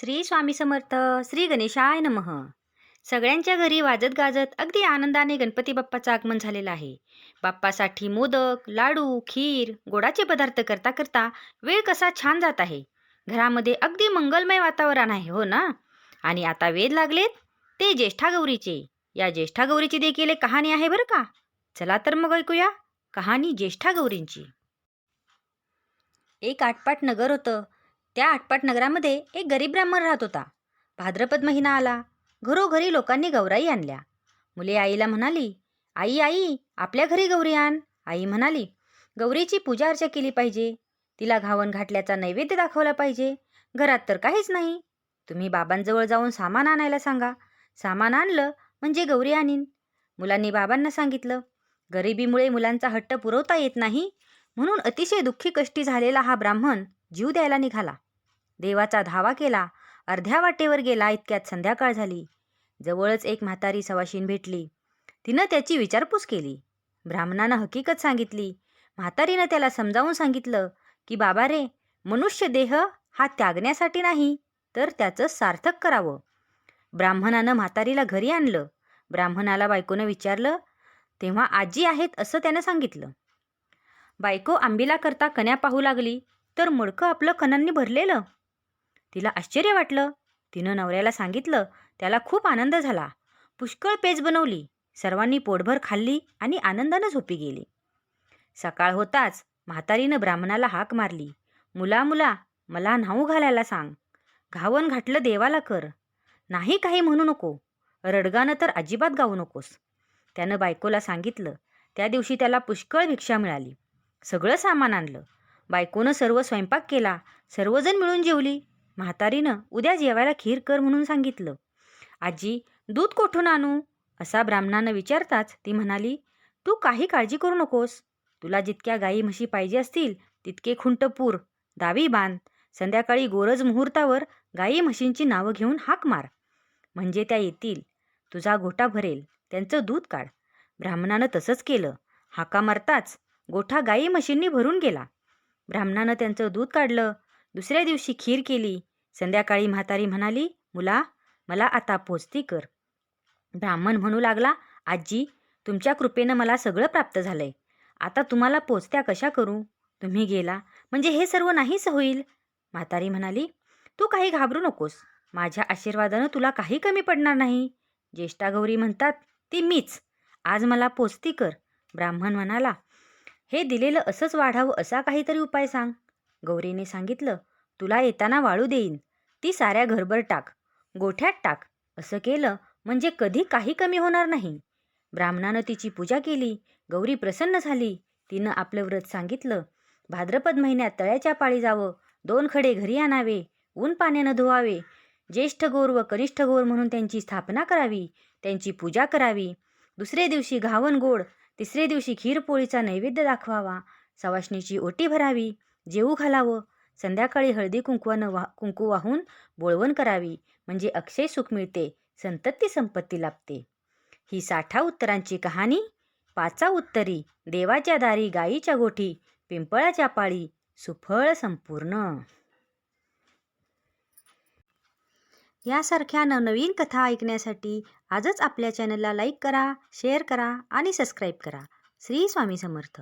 श्री स्वामी समर्थ श्री गणेशाय नमः. सगळ्यांच्या घरी वाजत गाजत अगदी आनंदाने गणपती बाप्पाचं आगमन झालेलं आहे. बाप्पासाठी मोदक लाडू खीर गोडाचे पदार्थ करता करता वेळ कसा छान जात आहे. घरामध्ये अगदी मंगलमय वातावरण आहे हो ना? आणि आता वेध लागलेत ते ज्येष्ठा गौरीचे. या ज्येष्ठा गौरीची देखील एक कहाणी आहे बरं का? चला तर मग ऐकूया कहाणी ज्येष्ठा गौरींची. एक आटपाट नगर होतं. त्या आटपाट नगरामध्ये एक गरीब ब्राह्मण राहत होता. भाद्रपद महिना आला. घरोघरी लोकांनी गौराई आणल्या. मुले आईला म्हणाली आई आई आपल्या घरी गौरी आण. आई म्हणाली गौरीची पूजा अर्चा केली पाहिजे. तिला घावन घाटल्याचा नैवेद्य दाखवला पाहिजे. घरात तर काहीच नाही. तुम्ही बाबांजवळ जाऊन सामान आणायला सांगा. सामान आणलं म्हणजे गौरी आणीन. मुलांनी बाबांना सांगितलं गरिबीमुळे मुलांचा हट्ट पुरवता येत नाही. म्हणून अतिशय दुःखी कष्टी झालेला हा ब्राह्मण जीव द्यायला निघाला. देवाचा धावा केला. अर्ध्या वाटेवर गेला इतक्यात संध्याकाळ झाली. जवळच एक म्हातारी सवाशीन भेटली. तिनं त्याची विचारपूस केली. ब्राह्मणानं हकीकत सांगितली. म्हातारीनं त्याला समजावून सांगितलं की बाबा रे मनुष्य देह हा त्यागण्यासाठी नाही तर त्याचं सार्थक करावं. ब्राह्मणानं म्हातारीला घरी आणलं. ब्राह्मणाला बायकोनं विचारलं तेव्हा आजी आहेत असं त्यानं सांगितलं. बायको आंबीला करता कन्या पाहू लागली तर मडकं आपलं कणांनी भरलेलं. तिला आश्चर्य वाटलं. तिनं नवऱ्याला सांगितलं त्याला खूप आनंद झाला. पुष्कळ पेज बनवली. सर्वांनी पोटभर खाल्ली आणि आनंदानं झोपी गेली. सकाळ होताच म्हातारीनं ब्राह्मणाला हाक मारली. मुला मुला मला न्हाऊ घालायला सांग. घावन घातलं देवाला कर. नाही काही म्हणू नको. रडगानं तर अजिबात गाऊ नकोस. त्यानं बायकोला सांगितलं. त्या दिवशी त्याला पुष्कळ भिक्षा मिळाली. सगळं सामान आणलं. बायकोनं सर्व स्वयंपाक केला. सर्वजण मिळून जेवली. म्हातारीनं उद्या जेवायला खीर कर म्हणून सांगितलं. आजी दूध कोठून आणू? असा ब्राह्मणानं विचारताच ती म्हणाली तू काही काळजी करू नकोस. तुला जितक्या गाई म्हशी पाहिजे असतील तितके खुंट पूर दावी बांध. संध्याकाळी गोरज मुहूर्तावर गाई म्हशींची नावं घेऊन हाक मार. म्हणजे त्या येतील. तुझा गोठा भरेल. त्यांचं दूध काढ. ब्राह्मणानं तसंच केलं. हाका मारताच गोठा गाई म्हशींनी भरून गेला. ब्राह्मणानं त्यांचं दूध काढलं. दुसऱ्या दिवशी खीर केली. संध्याकाळी म्हातारी म्हणाली मुला मला आता पोचती कर. ब्राह्मण म्हणू लागला आजी तुमच्या कृपेनं मला सगळं प्राप्त झालंय. आता तुम्हाला पोचत्या कशा करू? तुम्ही गेला. म्हणजे हे सर्व नाहीच होईल. म्हातारी म्हणाली तू काही घाबरू नकोस. माझ्या आशीर्वादानं तुला काही कमी पडणार नाही. ज्येष्ठा गौरी म्हणतात ती मीच. आज मला पोचती कर. ब्राह्मण म्हणाला हे दिलेलं असंच वाढावं असा काहीतरी उपाय सांग. गौरीने सांगितलं तुला येताना वाळू देईन. ती साऱ्या घरभर टाक. गोठ्यात टाक. असं केलं म्हणजे कधी काही कमी होणार नाही. ब्राह्मणानं तिची पूजा केली. गौरी प्रसन्न झाली. तिनं आपलं व्रत सांगितलं. भाद्रपद महिन्यात तळ्याच्या पाळी जावं. दोन खडे घरी आणावे. ऊन पाण्यानं धुवावे. ज्येष्ठ गोर व कनिष्ठ गोर म्हणून त्यांची स्थापना करावी. त्यांची पूजा करावी. दुसरे दिवशी घावन गोड तिसरे दिवशी खीरपोळीचा नैवेद्य दाखवावा. सवाशणीची ओटी भरावी. जेऊ घालावं. संध्याकाळी हळदी कुंकवानं वा कुंकू वाहून बोळवण करावी म्हणजे अक्षय सुख मिळते संतती संपत्ती लाभते. ही साठा उत्तरांची कहाणी पाचा उत्तरी देवाच्या दारी गायीच्या गोठी पिंपळाच्या पाळी सुफळ संपूर्ण. यासारख्या नवनवीन कथा ऐकण्यासाठी आजच आपल्या चॅनलला लाईक करा शेअर करा आणि सबस्क्राईब करा. श्री स्वामी समर्थ.